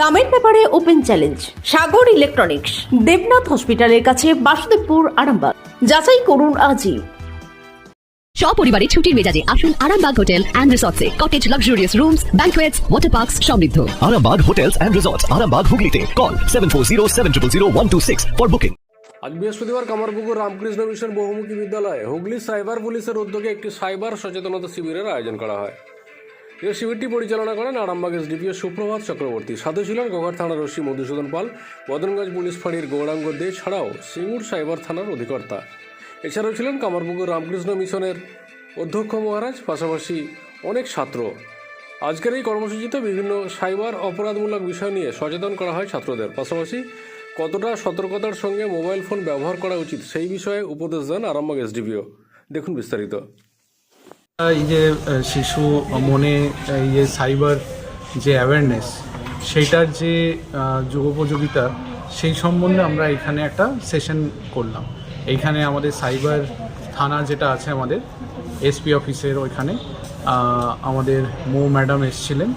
দামের ব্যাপারে open challenge Sagar electronics Debnath হসপিটালের কাছে বাসুদেবপুর আরামবাগ। যাচাই করুন আজই। সপরিবারে ছুটির মেজাজে আসুন Arambagh hotel and রিসর্টসে। Cottage luxurious rooms banquets water parks সমৃদ্ধ। Arambag Hotels and Resorts, Arambag Hooghly Call 740 for booking. আজ বৃহস্পতিবার কামারপুকুর রামকৃষ্ণ মিশন বহুমুখী বিদ্যালয়ে হুগলি সাইবার পুলিশের উদ্যোগে একটি সাইবার সচেতনতা শিবিরের আয়োজন করা হয়। এই শিবিরটি পরিচালনা করেন আরামবাগ এসডিপিও সুপ্রভাত চক্রবর্তী। সাথে ছিলেন গোঘাট থানার ওসি মধুসূদন পাল। বদনগঞ্জ পুলিশ ফাঁড়ির গৌরাঙ্গ দে ছাড়াও সিঙ্গুর সাইবার থানার অধিকর্তা। এছাড়াও ছিলেন কামারপুকুর রামকৃষ্ণ মিশনের অধ্যক্ষ মহারাজ, পাশাপাশি অনেক ছাত্র। আজকের এই কর্মসূচিতে বিভিন্ন সাইবার অপরাধমূলক বিষয় নিয়ে সচেতন করা হয় ছাত্রদের। পাশাপাশি কতটা সতর্কতার সঙ্গে মোবাইল ফোন ব্যবহার করা উচিত সেই বিষয়ে উপদেশ দেন আরামবাগ এসডিপিও। দেখুন বিস্তারিত। এই যে শিশু মনে এই যে সাইবার যে অ্যাওয়ারনেস সেইটার যে যুগোপযোগিতা সেই সম্বন্ধে আমরা এখানে একটা সেশন করলাম। এইখানে আমাদের সাইবার থানা যেটা আছে আমাদের এসপি অফিসের ওইখানে আমাদের মো ম্যাডাম এসছিলেন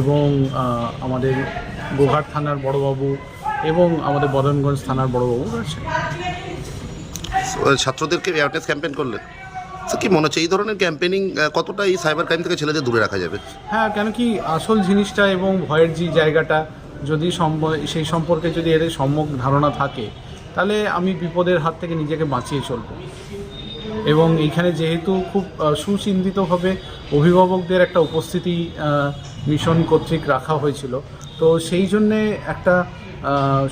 এবং আমাদের গোঘাট থানার বড়বাবু এবং আমাদের বদনগঞ্জ থানার বড়বাবু আছে ছাত্রদেরকে অ্যাওয়ারনেস ক্যাম্পেইন করলেন? কি মনে হচ্ছে এই ধরনের ক্যাম্পেনিং কতটা এই সাইবার ক্রাইম থেকে ছেলেদের দূরে রাখা যাবে? হ্যাঁ কেন কি আসল জিনিসটা এবং ভয়ের যে জায়গাটা যদি সেই সম্পর্কে যদি এদের সম্যক ধারণা থাকে তাহলে আমি বিপদের হাত থেকে নিজেকে বাঁচিয়ে চলব। এবং এইখানে যেহেতু খুব সুচিন্তিতভাবে অভিভাবকদের একটা উপস্থিতি মিশন কর্তৃক রাখা হয়েছিল। তো সেই জন্যে একটা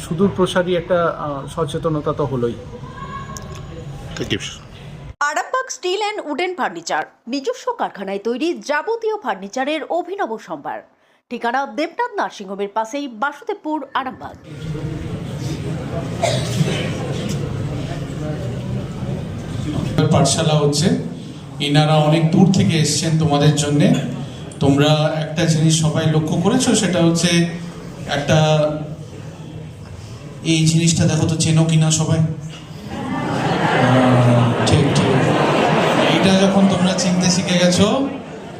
সুদূর প্রসারী একটা সচেতনতা তো হলোই। Thank you Arambag steel and wooden furniture, নিজস্ব কারখানায় তৈরি যাবতীয় ফার্নিচারের অভিনব সম্ভার। ঠিকানা দেবনাথ নার্সিংহোমের পাশেই বাসুদেবপুর, আরামবাগ। পাঠশালা হচ্ছে। এনারা অনেক দূর থেকে এসছেন তোমাদের জন্যে। তোমরা একটা জিনিস সবাই লক্ষ্য করেছ, সেটা হচ্ছে একটা এই জিনিসটা দেখো তো চেনো কিনা সবাই?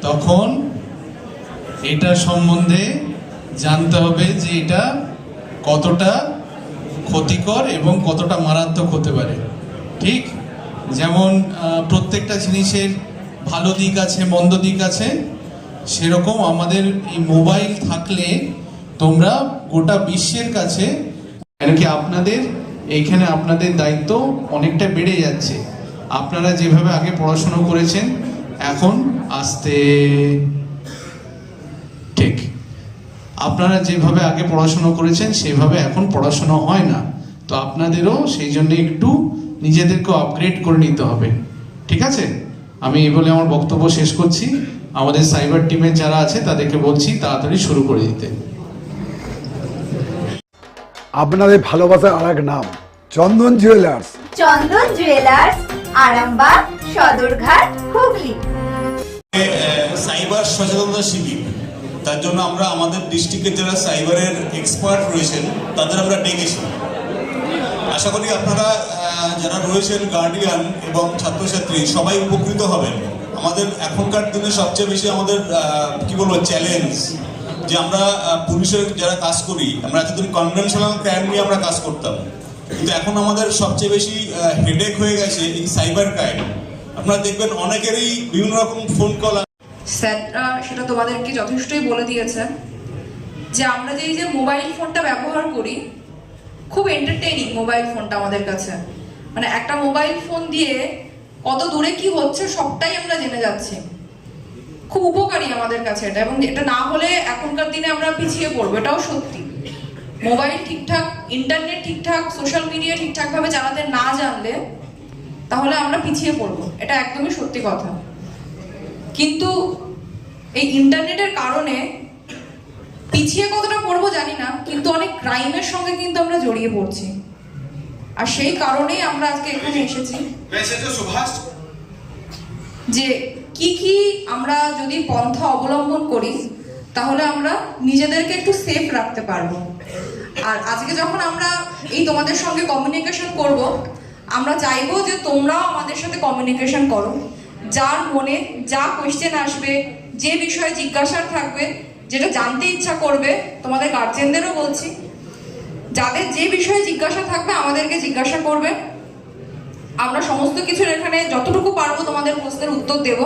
তখন এটা সম্বন্ধে জানতে হবে যে এটা কতটা ক্ষতিকর এবং কতটা মারাত্মক হতে পারে। ঠিক? যেমন প্রত্যেকটা জিনিসের ভালো দিক আছে, মন্দ দিক আছে, সেরকম আমাদের এই মোবাইল থাকলে তোমরা গোটা বিশ্বের কাছে কি আপনাদের, এইখানে আপনাদের দায়িত্ব অনেকটা বেড়ে যাচ্ছে। আপনারা যেভাবে আগে পড়াশুনো করেছেন এখন আসতে ঠিক। আপনারা যেভাবে আগে পড়াশোনা করেছেন সেভাবে এখন পড়াশোনা হয় না। তো আপনাদেরও সেই জন্য একটু নিজেদেরকে আপগ্রেড করে নিতে হবে। ঠিক আছে? আমি এই বলে আমার বক্তব্য শেষ করছি। আমাদের সাইবার টিমের যারা আছে তাদেরকে বলছি তাড়াতাড়ি শুরু করে দিতে। আপনাদের ভালোবাসার আর এক নাম Chandan jewellers. Chandan jewellers Arambag. Sadarghat, Hooghly. Cyber সচেতনতা শিবির, তার জন্য আমরা আমাদের ডিস্ট্রিক্টের যারা সাইবারের এক্সপার্ট রয়েছেন, তাদের আমরা ডেকেছি। আশা করি আপনারা যারা রয়েছেন গার্ডিয়ান এবং ছাত্রছাত্রী, সবাই উপকৃত হবেন। আমাদের এখনকার দিনে সবচেয়ে বেশি আমাদের কি বলব চ্যালেঞ্জ যে আমরা পুলিশের যারা কাজ করি, আমরা এতদিন কনভেনশনাল ক্রাইম নিয়ে আমরা কাজ করতাম। কিন্তু এখন আমাদের সবচেয়ে বেশি হেডেক হয়ে গেছে এই সাইবার ক্রাইম আপনারা দেখবেন অনেকেরই বিভিন্ন রকম ফোন কল স্যাররা সেটা তোমাদেরকে যথেষ্টই বলে দিয়েছে যে আমরা যে যে মোবাইল ফোনটা ব্যবহার করি, খুব এন্টারটেইনিং মোবাইল ফোনটা আমাদের কাছে। মানে একটা মোবাইল ফোন দিয়ে কত দূরে কি হচ্ছে সবটাই আমরা জেনে যাচ্ছি। খুব উপকারী আমাদের কাছে এটা এবং এটা না হলে এখনকার দিনে আমরা পিছিয়ে পড়ব, এটাও সত্যি। মোবাইল ঠিকঠাক ইন্টারনেট ঠিকঠাক সোশ্যাল মিডিয়া ঠিকঠাকভাবে চালাতে না জানলে তাহলে আমরা পিছিয়ে পড়ব। এটা একদমই সত্যি কথা। কিন্তু এই ইন্টারনেটের কারণে পিছিয়ে কতটা পড়ব জানি না কিন্তু অনেক ক্রাইমের সঙ্গে কিন্তু আমরা জড়িয়ে পড়ছি। আর সেই কারণেই আমরা আজকে এখানে এসেছি। যে কি কি আমরা যদি পন্থা অবলম্বন করি তাহলে আমরা নিজেদেরকে একটু সেফ রাখতে পারব। আর আজকে যখন আমরা এই তোমাদের সঙ্গে কমিউনিকেশন করব আমরা চাইব যে তোমরাও আমাদের সাথে কমিউনিকেশন করো। যার মনে যা কোয়েশ্চেন আসবে, যে বিষয়ে জিজ্ঞাসা থাকবে, যেটা জানতে ইচ্ছা করবে, তোমাদের গার্জেনদেরও বলছি। যাদের যে বিষয়ে জিজ্ঞাসা থাকবে, আমাদেরকে জিজ্ঞাসা করবে। আমরা সমস্ত কিছুর এখানে যতটুকু পারব তোমাদের প্রশ্নের উত্তর দেবো।